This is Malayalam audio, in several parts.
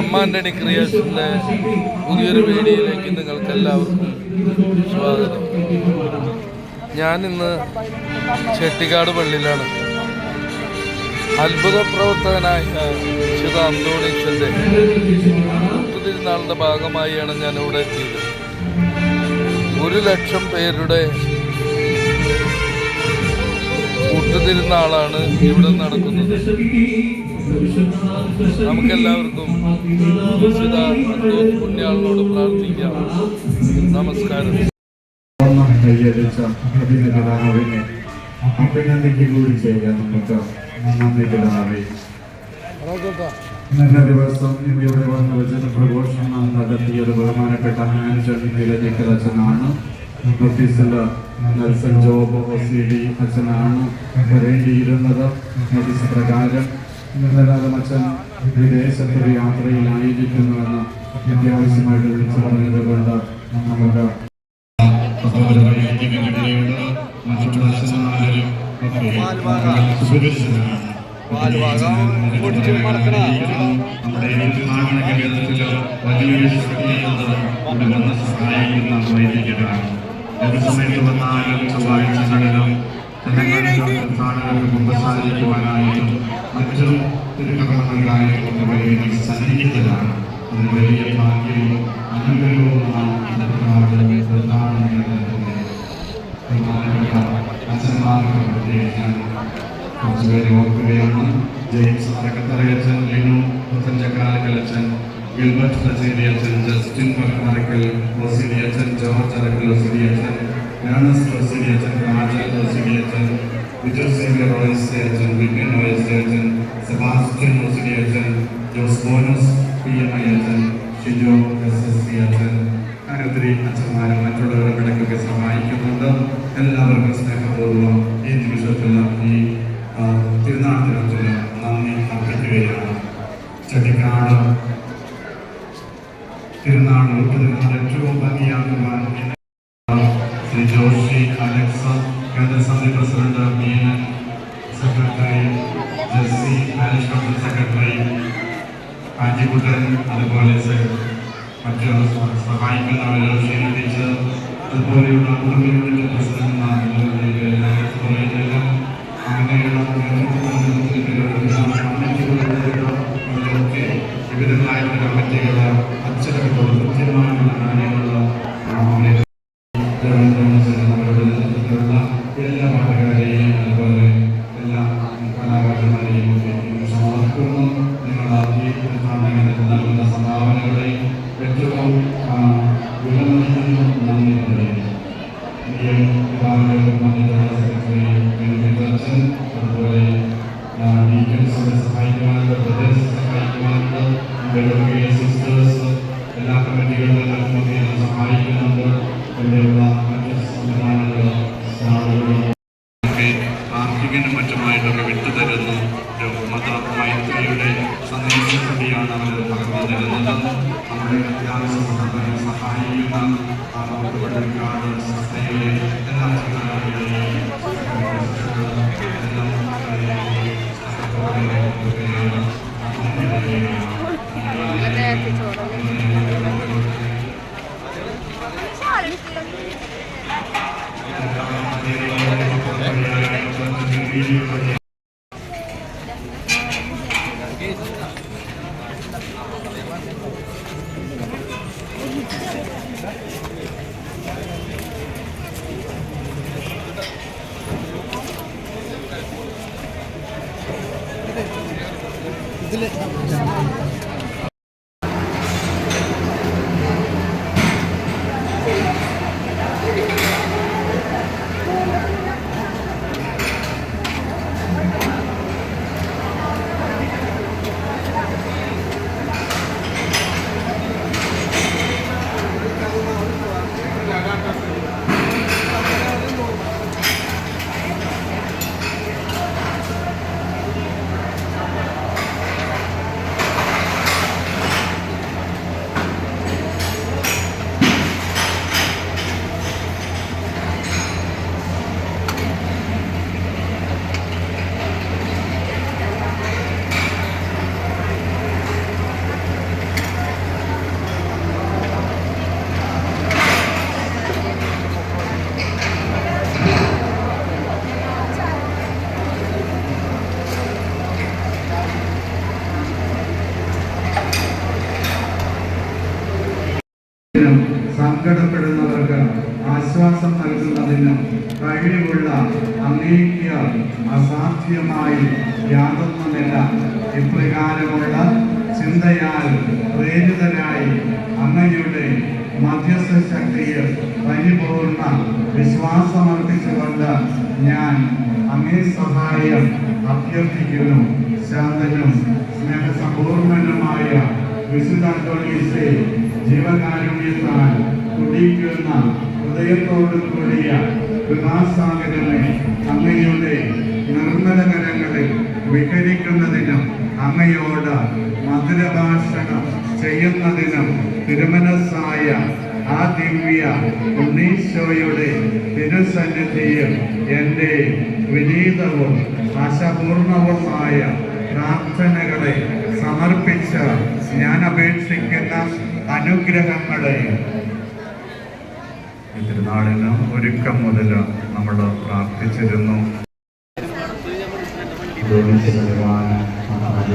അമ്മാന്റെ ക്രിയേഷന്റെ പുതിയൊരു വീഡിയോയിലേക്ക് നിങ്ങൾക്ക് എല്ലാവർക്കും സ്വാഗതം. ഞാനിന്ന് ചെട്ടിക്കാട് പള്ളിയിലാണ്. അത്ഭുത പ്രവർത്തകനായ വിശുദ്ധ അന്തോണീച്ചന്റെ തിരുനാളിന്റെ ഭാഗമായാണ് ഞാൻ ഇവിടെ എത്തിയത്. ഒരു ലക്ഷം പേരുടെ കൂട്ടുതിരുന്നാളാണ് ഇവിടെ നടക്കുന്നത്. നമുക്കെല്ലാവർക്കും വിശുദ്ധ പുണ്യാളിനോട് പ്രാർത്ഥിക്കാം. നമസ്കാരം. ാണ് ഇന്നത്തെ ദിവസം വെച്ചിട്ട് പ്രഘോഷണം ഒരു ബഹുമാനപ്പെട്ട പ്രകാരം എന്നാലും അച്ഛൻ വിദേശത്തൊരു യാത്രയിലായിരിക്കുന്നുവെന്ന് അത്യാവശ്യമായിട്ട് വിളിച്ചു പറഞ്ഞത് കൊണ്ട് നമുക്ക് സഹായിക്കുന്ന വൈദികരാണ് ഏത് സമയത്ത് വന്നാലും ചൊവ്വാഴ്ചകളിലും ജനങ്ങളിലും തീർത്ഥാടകർക്ക് കുമ്പസാരിക്കുവാനായിട്ടും മറ്റു തിരുക്കർമ്മങ്ങളിലായിട്ടും ഒക്കെ വലിയ സന്നിഹിതരാണ് അത് വലിയ ഭാഗ്യവും അനുഗ്രഹവുമാണ് ഇന്നത്തെ തീർത്ഥാടനങ്ങളിൽ ബഹുമാനപ്പെട്ട അച്ഛന്മാർക്ക് പ്രത്യേകിച്ച് കുറച്ചുപേരെ ഓർക്കുകയാണ് ജെയിംസ് അരക്കത്തറയച്ചൻ ലിനു പുത്തഞ്ചക്കാലക്കലച്ചൻ ഗിൽബർട്ട് തച്ചേരി അച്ഛൻ ജസ്റ്റിൻ മറക്കൽ റോസിഡി അച്ഛൻ ജോർജ് അരക്കൽ റോസിഡി അച്ഛൻ ലേണസ് റോസിഡി അച്ഛൻ കാജൽ റോസിഡി അച്ഛൻ വിജയ് സേവ്യർ റോയസ് അച്ഛൻ വിപിൻ റോയസ് അച്ഛൻ സെബാസ്റ്റ്യൻ റോസിഡി അച്ഛൻ ജോസ് ബോനസ് പി എം ഐ അച്ഛൻ ഷിജോ എസ് എസ് സി അച്ഛൻ അങ്ങനെ ഒത്തിരി അച്ഛന്മാരും മറ്റുള്ളവരും ഇടയ്ക്കൊക്കെ സഹായിക്കുന്നുണ്ട്. എല്ലാവർക്കും സ്നേഹപൂർവം ഈ നിമിഷത്തിൽ ഈ തിരുനാൾ ദിനത്തിൽ നന്ദി അർപ്പിക്കുകയാണ്. ചെട്ടിക്കാട് തിരുനാൾ തിരുനാൾ എന്നെ ശ്രീ ജോഷി അലക്സ് കേന്ദ്ര സമിതി president Meenan secretary Jessie management secretary കാഞ്ചിക്കുട്ടൻ അതുപോലെ മറ്റ് സഹായിക്കുന്നവരെ ക്ഷീണിച്ച് അതുപോലെയുള്ള കുടുംബ യൂണിറ്റ് പ്രസിഡന്റുമാരുടെ എല്ലാവരും അങ്ങനെയുള്ള കമ്മിറ്റികളുടെ വിവിധങ്ങളായിട്ടുള്ള കമ്മിറ്റികൾ അച്ചടക്കത്തോട് കൃത്യമായിട്ടുള്ള കാര്യങ്ങൾ ഇവിടെയുള്ള മറ്റ് സംവിധാനങ്ങളോ സ്ഥാപനങ്ങളോ ഒക്കെ കാർഷികനും മറ്റുമായിട്ടൊക്കെ വിട്ടുതരുന്ന ഒരു മത മൈത്രിയുടെ സന്ദേശം കൂടിയാണ് അവർ പകർന്നു തരുന്നത്. നമ്മുടെ വിദ്യാഭ്യാസ സമ്പ്രദായം സഹായിക്കുന്ന കാട് സസ്തയിലെ എല്ലാ സംവിധാനങ്ങളിലും എല്ലാം ഇതിൽ കഴിവുള്ള അങ്ങേക്ക് അസാധ്യമായി യാതൊന്നുമില്ല. ഇപ്രകാരമുള്ള ചിന്തയാൽ പ്രേരിതനായി അങ്ങയുടെ മധ്യസ്ഥ ശക്തിയിൽ പരിപൂർണ വിശ്വാസമർപ്പിച്ചുകൊണ്ട് ഞാൻ അങ്ങേ സഹായം അഭ്യർത്ഥിക്കുന്നു. ശാന്തനും സ്നേഹസമ്പൂർണനുമായ വിശുദ്ധ അന്തോണീസേ ജീവകാരുണ്യത്താൽ കുടിക്കുന്ന ഹൃദയത്തോടു കൂടിയ കൃപാസാഗരമേ അങ്ങയുടെ നിർമ്മലകരങ്ങളിൽ വിഹരിക്കുന്നതിനും അങ്ങയോട് മധുരഭാഷണം ചെയ്യുന്നതിനും തിരുമനസ്സായ ആ ദിവ്യ ഉണ്ണീശോയുടെ തിരുസന്നിധിയിൽ എന്റെ വിനീതവും അശപൂർണവുമായ പ്രാർത്ഥനകളെ സമർപ്പിച്ച് ഞാൻ അപേക്ഷിക്കുന്ന അനുഗ്രഹങ്ങളെ ഈ തിരുനാളിന് ഒരുക്കം മുതൽ നമ്മൾ പ്രാർത്ഥിച്ചിരുന്നു എനിക്ക് തന്നു തരണമേ.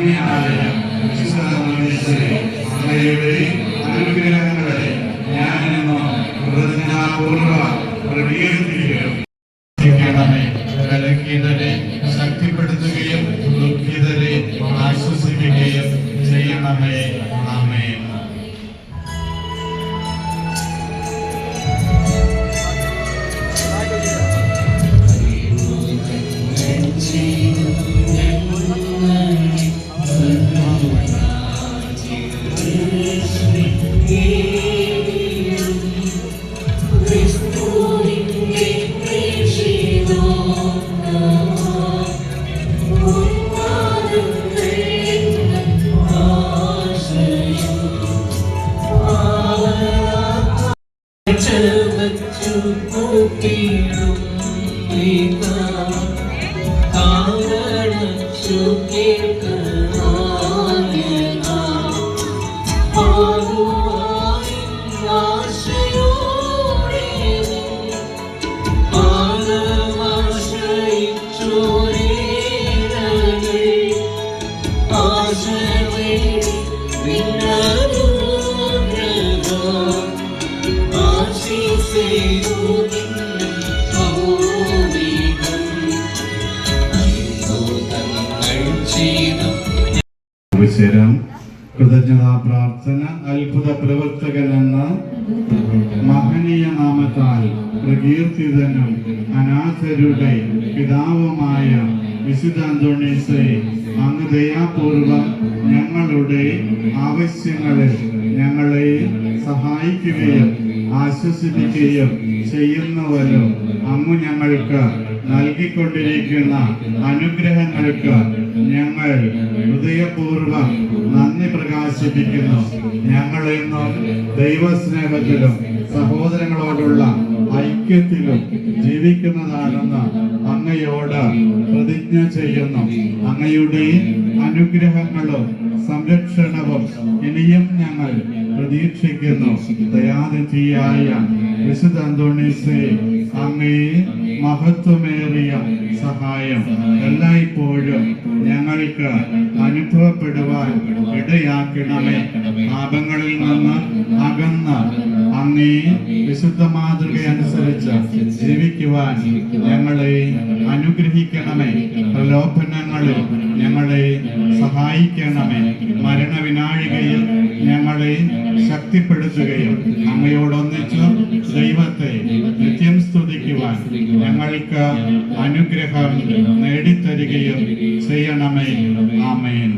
കന്യനായ അങ്ങയുടെ അനുഗ്രഹങ്ങളെ ഞാനിന്ന് കൃതജ്ഞതാപൂർവം പ്രകീർത്തിക്കും ണമേ കലഹീതരെ ശക്തിപ്പെടുത്തുകയും ദുഃഖിതരെ ആശ്വസിപ്പിക്കുകയും ചെയ്യണമേ. ആമേൻ. to അവസരം കൃതജ്ഞതാ പ്രാർത്ഥന അത്ഭുത പ്രവർത്തകൻ എന്ന മഹനീയ നാമത്താൽ പ്രകീർത്തിതനും അനാഥരുടെ പിതാവുമായ വിശുദ്ധ അന്തോണീസെ അങ്ങ് ദയാപൂർവം ഞങ്ങളുടെ ആവശ്യങ്ങളിൽ ഞങ്ങളെ സഹായിക്കുകയും ആശ്വസിപ്പിക്കുകയും ചെയ്യുന്നുവല്ലോ അങ്ങ് ഞങ്ങൾക്ക് നൽകിക്കൊണ്ടിരിക്കുന്ന അനുഗ്രഹങ്ങൾക്ക് ഞങ്ങൾ ഹൃദയപൂർവം നന്ദി പ്രകാശിപ്പിക്കുന്നു. ഞങ്ങൾ ഇന്നും ദൈവസ്നേഹത്തിലും സഹോദരങ്ങളോടുള്ള ഐക്യത്തിലും ജീവിക്കുന്നതാണെന്ന് അങ്ങയോട് പ്രതിജ്ഞ ചെയ്യുന്നു. അങ്ങയുടെ അനുഗ്രഹങ്ങളും സംരക്ഷണവും ഇനിയും ഞങ്ങൾ പ്രതീക്ഷിക്കുന്നു. ദയാനിധിയായ വിശുദ്ധ അന്തോണീസെ അങ്ങേ മഹത്വമേറിയ സഹായം എല്ലായ്പ്പോഴും ഞങ്ങൾക്ക് അനുഭവപ്പെടുവാൻ ഇടയാക്കണമേ. പാപങ്ങളിൽ നിന്ന് അകന്ന അങ്ങേ വിശുദ്ധ മാതൃക അനുസരിച്ച് ജീവിക്കുവാൻ ഞങ്ങളെ അനുഗ്രഹിക്കണമേ. പ്രലോഭനങ്ങളിൽ ഞങ്ങളെ സഹായിക്കണമേ. മരണവിനാഴികയിൽ ഞങ്ങളെ ശക്തിപ്പെടുത്തുകയും അമ്മയോടൊന്നിച്ചു ദൈവത്തെ നിത്യം സ്തുതിക്കുവാൻ ഞങ്ങൾക്ക് അനുഗ്രഹം നേടിത്തരികയും ചെയ്യണമേ. ആമേൻ.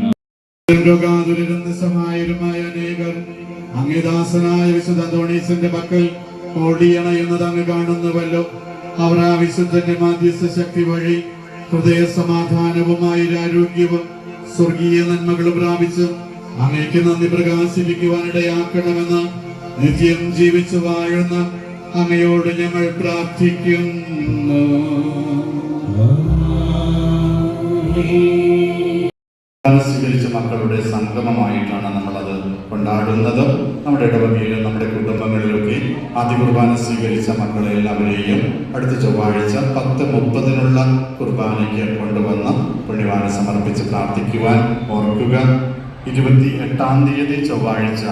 രോഗാതുരസമായരുമായ അനേകർ അങ്ങിദാസനായ വിശുദ്ധ അന്തോണീസിന്റെ പക്കൽ ഓടിയണയുന്നത് അങ്ങ് കാണുന്നുവല്ലോ. അവർ ആ വിശുദ്ധന്റെ മാധ്യസ്ഥ ശക്തി വഴി ഹൃദയ സമാധാനവും ആയുരാരോഗ്യവും സ്വർഗീയ നന്മകൾ പ്രാപിച്ച് അങ്ങേക്ക് നന്ദി പ്രകാശിപ്പിക്കുവാനിടയാക്കണമെന്ന് നിത്യം ജീവിച്ചു വാഴുന്ന അങ്ങയോട് ഞങ്ങൾ പ്രാർത്ഥിക്കുന്നു. സ്വീകരിച്ച മക്കളുടെ സംഗമമായിട്ടാണ് നമ്മളത് കൊണ്ടാടുന്നത്. നമ്മുടെ ഇടവകയിലും നമ്മുടെ കുടുംബങ്ങളിലൊക്കെ ആദ്യ കുർബാന സ്വീകരിച്ച മക്കളെ എല്ലാവരെയും അടുത്ത ചൊവ്വാഴ്ച പത്ത് മുപ്പതിനുള്ള കുർബാനയ്ക്ക് കൊണ്ടുവന്ന് പുണ്യവാന സമർപ്പിച്ച് പ്രാർത്ഥിക്കുവാൻ ഓർക്കുക. ഇരുപത്തി എട്ടാം തീയതി ചൊവ്വാഴ്ച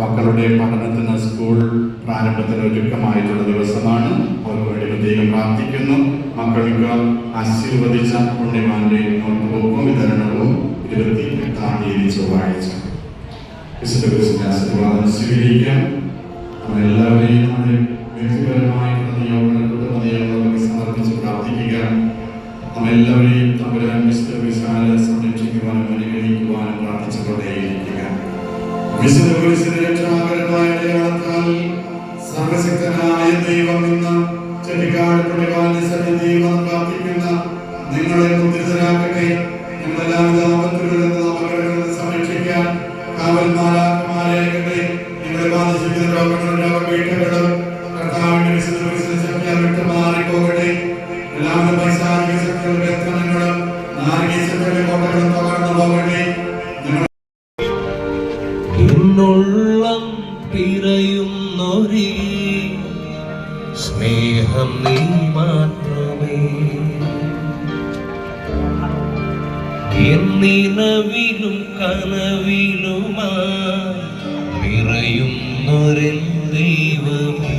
മക്കളുടെ പഠനത്തിന് സ്കൂൾ പ്രാരംഭത്തിന് ഒരുക്കമായിട്ടുള്ള ദിവസമാണ്. വേണ്ടി പ്രത്യേകം പ്രാർത്ഥിക്കുന്നു. മക്കൾക്ക് ആശീർവദിച്ച പുണ്യവാന്റെ നോട്ടുബുക്കും വിതരണവും ഇരുപത്തി എട്ടാം തീയതി ചൊവ്വാഴ്ച. വിശുദ്ധ ആശീർവാദം സ്വീകരിക്കാം. നമ്മളെല്ലാവരെയും നമ്മുടെ വ്യക്തിപരമായിട്ടുള്ള നിയോഗങ്ങൾ കുടുംബ നിയോഗങ്ങളൊക്കെ സമർപ്പിച്ച് പ്രാർത്ഥിക്കുക. നമ്മളെല്ലാവരെയും തമ്പുരാൻ വിശുദ്ധ വിശാല വിശുദ്ധ രക്ഷാകരമായ സർവശക്തനായ ദൈവം ഇന്ന് ചെട്ടിക്കാട് പുണ്യവാന്റെ സന്നിധിയിൽ പ്രാർത്ഥിക്കുന്ന നിങ്ങളെ പിറയുന്നൊരി സ്നേഹം നീ മാത്രമേ. എന്നിനവിലും കനവിലുമായി നിറയുന്നൊരൻ ദൈവമേ.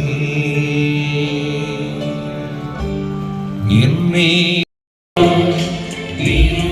എന്നെ യേശു